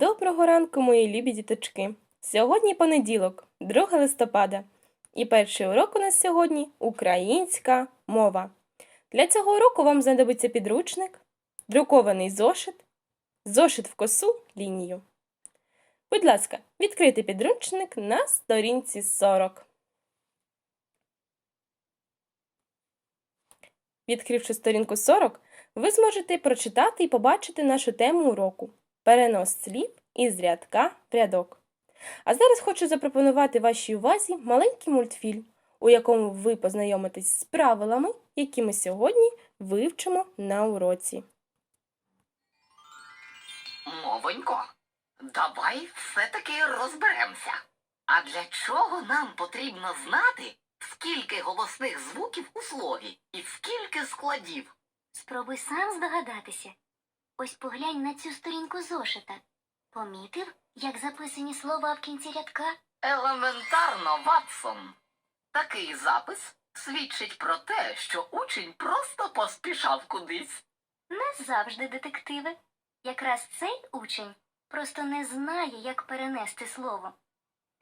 Доброго ранку, мої любі діточки! Сьогодні понеділок, 2 листопада, і перший урок у нас сьогодні українська мова. Для цього уроку вам знадобиться підручник, друкований зошит, зошит в косу лінію. Будь ласка, відкрийте підручник на сторінці 40. Відкривши сторінку 40, ви зможете прочитати і побачити нашу тему уроку перенос слів із рядка в рядок. А зараз хочу запропонувати вашій увазі маленький мультфільм, у якому ви познайомитесь з правилами, які ми сьогодні вивчимо на уроці. Мовонько, давай все-таки розберемося. А для чого нам потрібно знати, скільки голосних звуків у слові і скільки складів? Спробуй сам здогадатися. Ось поглянь на цю сторінку зошита. Помітив, як записані слова в кінці рядка? Елементарно, Ватсон. Такий запис свідчить про те, що учень просто поспішав кудись. Не завжди детективи. Якраз цей учень просто не знає, як перенести слово.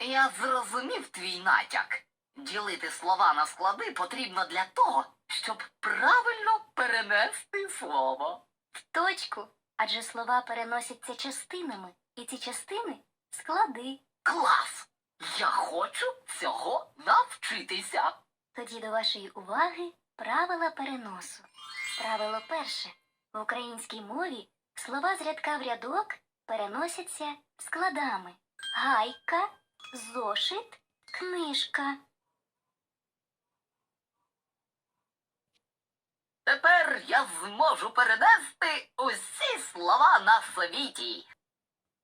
Я зрозумів твій натяк. Ділити слова на склади потрібно для того, щоб правильно перенести слово. В точку. Адже слова переносяться частинами, і ці частини склади. Клас! Я хочу цього навчитися. Тоді до вашої уваги правила переносу. Правило перше. В українській мові слова з рядка в рядок переносяться складами. Гайка, зошит, книжка. Тепер я зможу перенести усі слова на світі.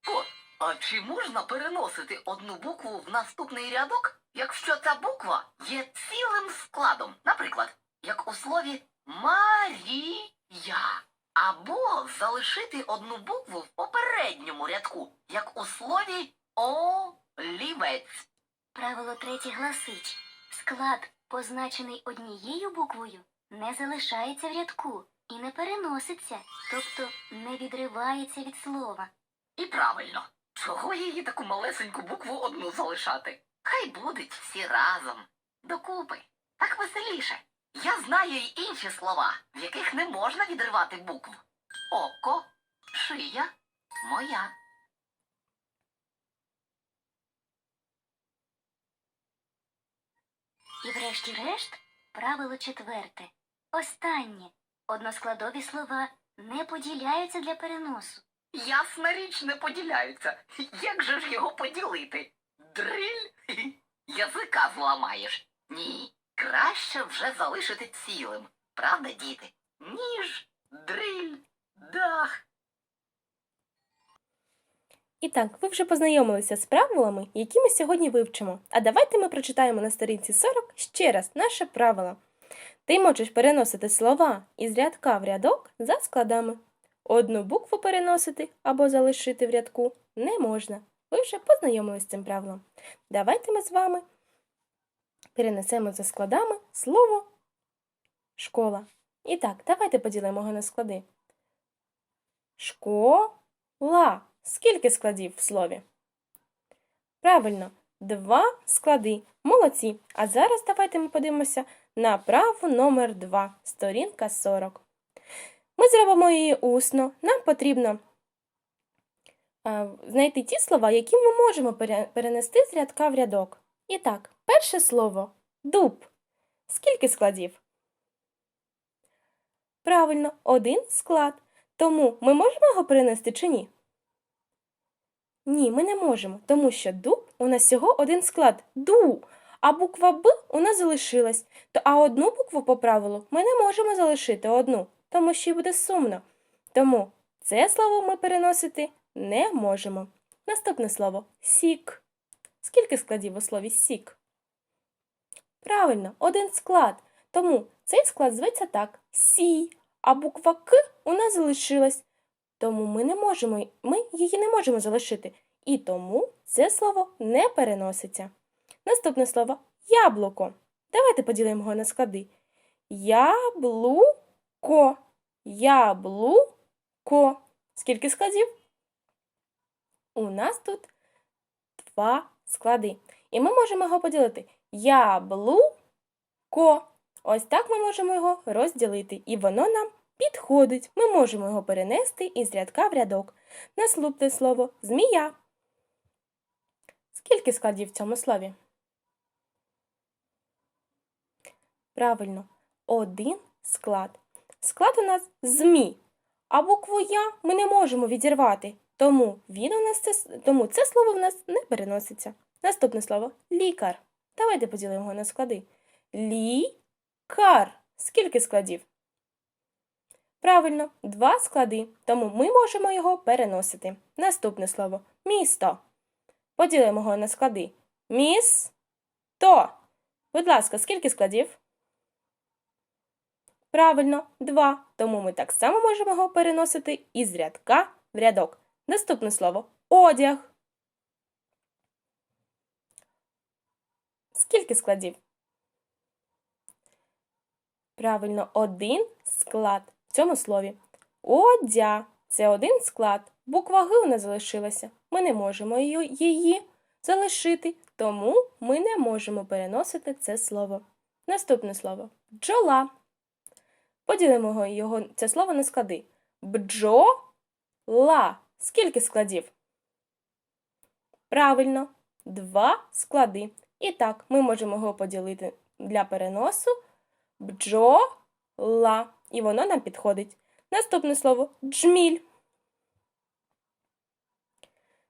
О, а чи можна переносити одну букву в наступний рядок, якщо ця буква є цілим складом? Наприклад, як у слові Марія. Або залишити одну букву в попередньому рядку, як у слові олівець. Правило третє гласить. Склад, позначений однією буквою, не залишається в рядку і не переноситься, тобто не відривається від слова. І правильно, чого її таку малесеньку букву одну залишати? Хай будуть всі разом, докупи. Так веселіше. Я знаю й інші слова, в яких не можна відривати букву. Око, шия, моя. І врешті-решт, правило четверте. Останнє. Односкладові слова не поділяються для переносу. Ясна річ не поділяються. Як же ж його поділити? Дриль? Язика зламаєш. Ні, краще вже залишити цілим. Правда, діти? Ніж, дриль, дах. І так, ви вже познайомилися з правилами, які ми сьогодні вивчимо. А давайте ми прочитаємо на сторінці 40 ще раз наше правило. Ти можеш переносити слова із рядка в рядок за складами. Одну букву переносити або залишити в рядку не можна. Ви вже познайомилися з цим правилом. Давайте ми з вами перенесемо за складами слово школа. І так, давайте поділимо його на склади. Школа. Скільки складів в слові? Правильно, два склади. Молодці. А зараз давайте ми подивимося на праву номер 2, сторінка 40. Ми зробимо її усно. Нам потрібно е, знайти ті слова, які ми можемо перенести з рядка в рядок. І так, перше слово дуб. Скільки складів? Правильно, один склад. Тому ми можемо його перенести чи ні? Ні, ми не можемо, тому що дуб у нас всього один склад ду, а буква Б у нас залишилась. То, а одну букву по правилу ми не можемо залишити одну, тому що й буде сумно. Тому це слово ми переносити не можемо. Наступне слово сік. Скільки складів у слові сік? Правильно, один склад. Тому цей склад зветься так сій, а буква К у нас залишилась. Тому ми не можемо, ми її не можемо залишити. І тому це слово не переноситься. Наступне слово яблуко. Давайте поділимо його на склади. Яблуко. Яблуко. Скільки складів? У нас тут два склади. І ми можемо його поділити. Яблуко. Ось так ми можемо його розділити. І воно нам підходить. Ми можемо його перенести із рядка в рядок. Наступне слово змія. Скільки складів в цьому слові? Правильно, один склад. Склад у нас змі. А букву Я ми не можемо відірвати, тому він у нас це, тому це слово в нас не переноситься. Наступне слово лікар. Давайте поділимо його на склади. Лікар. Скільки складів? Правильно, два склади, тому ми можемо його переносити. Наступне слово місто. Поділимо його на склади. Місто. Будь ласка, скільки складів? Правильно, два. Тому ми так само можемо його переносити із рядка в рядок. Наступне слово одяг. Скільки складів? Правильно, один склад в цьому слові. Одяг це один склад. Буква Г у нас залишилася. Ми не можемо її залишити, тому ми не можемо переносити це слово. Наступне слово бджола. Поділимо його, це слово на склади. Бджола. Скільки складів? Правильно, два склади. І так, ми можемо його поділити для переносу бджола. І воно нам підходить. Наступне слово джміль.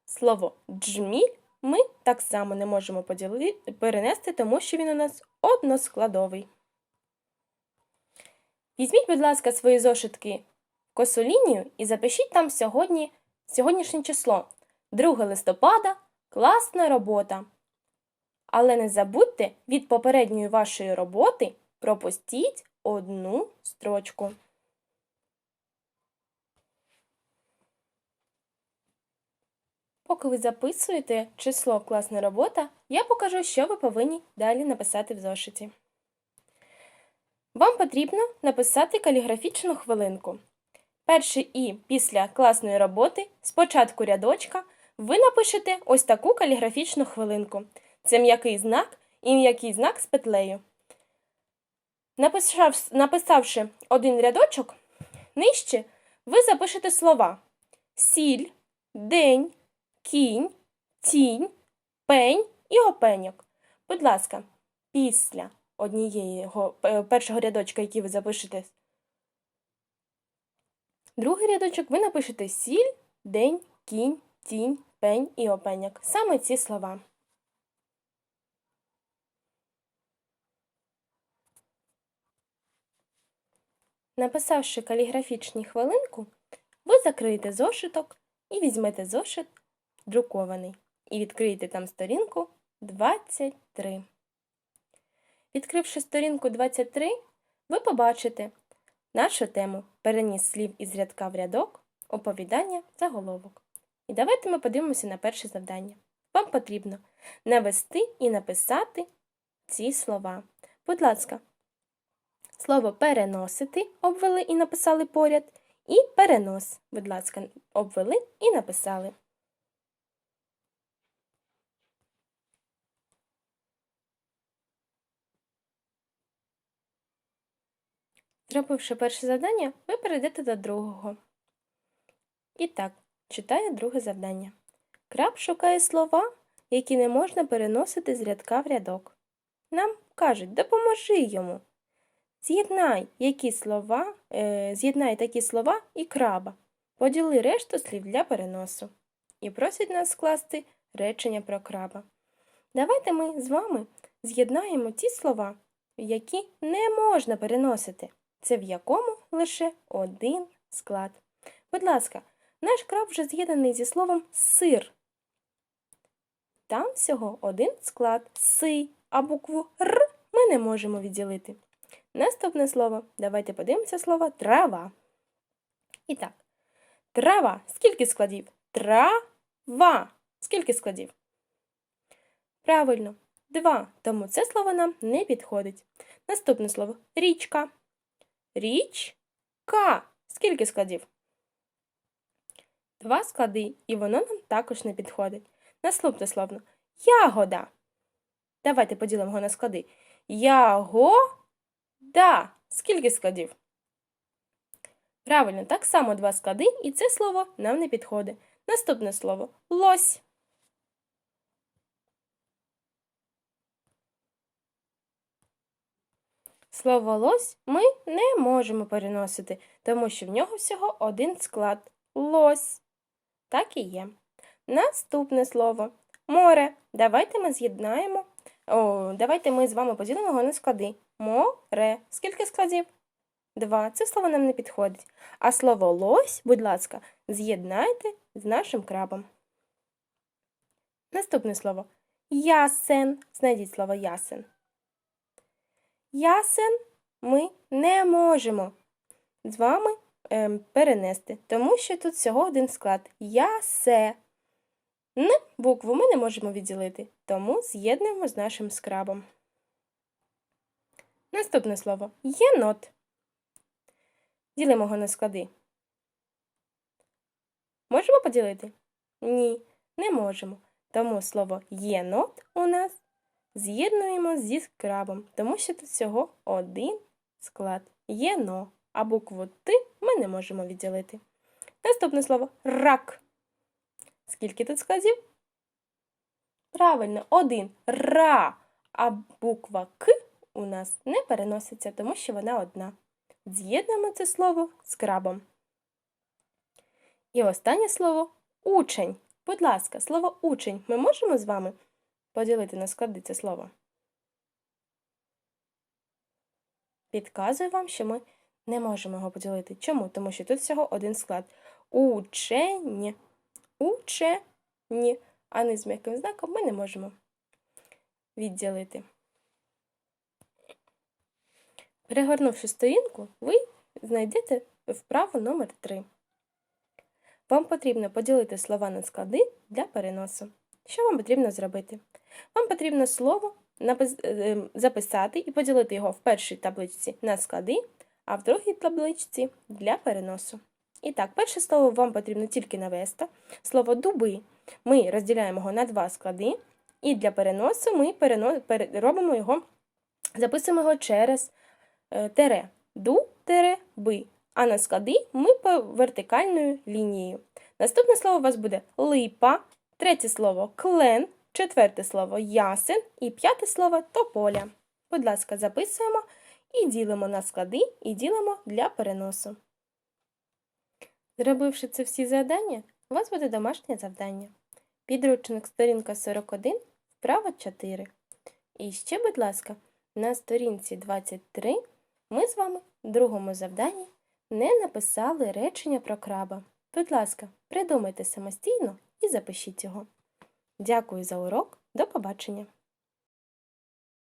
Слово джміль ми так само не можемо поділити, перенести, тому що він у нас односкладовий. Візьміть, будь ласка, свої зошитки в косу лінію і запишіть там сьогодні, сьогоднішнє число. 2 листопада класна робота. Але не забудьте від попередньої вашої роботи пропустіть одну строчку. Поки ви записуєте число класна робота, я покажу, що ви повинні далі написати в зошиті. Вам потрібно написати каліграфічну хвилинку. Перше і після класної роботи, спочатку рядочка, ви напишете ось таку каліграфічну хвилинку. Це м'який знак і м'який знак з петлею. Написав, написавши один рядочок, нижче ви запишете слова сіль, день, кінь, тінь, пень і опеньок. Будь ласка, після однієї першого рядочка, який ви запишете, другий рядочок ви напишете сіль, день, кінь, тінь, пень і опеньок. Саме ці слова. Написавши каліграфічні хвилинку, ви закриєте зошиток і візьмете зошит друкований і відкриєте там сторінку 23. Відкривши сторінку 23, ви побачите нашу тему переніс слів із рядка в рядок, оповідання, заголовок. І давайте ми подивимося на перше завдання. Вам потрібно навести і написати ці слова. Будь ласка, слово переносити обвели і написали поряд, і перенос, будь ласка, обвели і написали. Зробивши перше завдання, ви перейдете до другого. І так, читаю друге завдання. Краб шукає слова, які не можна переносити з рядка в рядок. Нам кажуть, допоможи йому. З'єднай які слова, е, з'єднай такі слова і краба. Поділи решту слів для переносу. І просять нас скласти речення про краба. Давайте ми з вами з'єднаємо ті слова, які не можна переносити. Це в якому лише один склад. Будь ласка, наш краб вже з'єднаний зі словом сир. Там всього один склад си, а букву Р ми не можемо відділити. Наступне слово. Давайте подивимося слово трава. І так, трава. Скільки складів? Трава. Скільки складів? Правильно, два. Тому це слово нам не підходить. Наступне слово річка. Річка. Скільки складів? Два склади, і воно нам також не підходить. Наступне слово ягода. Давайте поділимо його на склади. Ягода. Скільки складів? Правильно, так само два склади, і це слово нам не підходить. Наступне слово лось. Слово лось ми не можемо переносити, тому що в нього всього один склад лось. Так і є. Наступне слово море. Давайте ми з'єднаємо. О, давайте ми з вами поділимо його на склади. Море. Скільки складів? Два. Це слово нам не підходить. А слово лось, будь ласка, з'єднайте з нашим крабом. Наступне слово ясен. Знайдіть слово ясен. Ясен ми не можемо з вами ем, перенести, тому що тут всього один склад. Ясе. Н букву ми не можемо відділити, тому з'єднуємо з нашим скрабом. Наступне слово єнот. Ділимо його на склади. Можемо поділити? Ні, не можемо. Тому слово єнот у нас з'єднуємо зі скрабом, тому що тут всього один склад єно, а букву Т ми не можемо відділити. Наступне слово рак. Скільки тут складів? Правильно, один ра, а буква К у нас не переноситься, тому що вона одна. З'єднуємо це слово з крабом. І останнє слово учень. Будь ласка, слово учень ми можемо з вами поділити на склади це слово? Підказую вам, що ми не можемо його поділити. Чому? Тому що тут всього один склад. Учень. Учені. А не з м'яким знаком ми не можемо відділити. Перегорнувши сторінку, ви знайдете вправу номер 3. Вам потрібно поділити слова на склади для переносу. Що вам потрібно зробити? Вам потрібно слово е, записати і поділити його в першій табличці на склади, а в другій табличці для переносу. І так, перше слово вам потрібно тільки навести. Слово дуби ми розділяємо його на два склади, і для переносу ми робимо його, записуємо його через е, тере. Ду, тере, би. А на склади ми по вертикальною лінією. Наступне слово у вас буде липа, третє слово клен, четверте слово ясен і п'яте слово тополя. Будь ласка, записуємо і ділимо на склади, і ділимо для переносу. Зробивши це всі завдання, у вас буде домашнє завдання. Підручник сторінка 41, вправа 4. І ще, будь ласка, на сторінці 23 ми з вами в другому завданні не написали речення про краба. Будь ласка, придумайте самостійно і запишіть його. Дякую за урок. До побачення!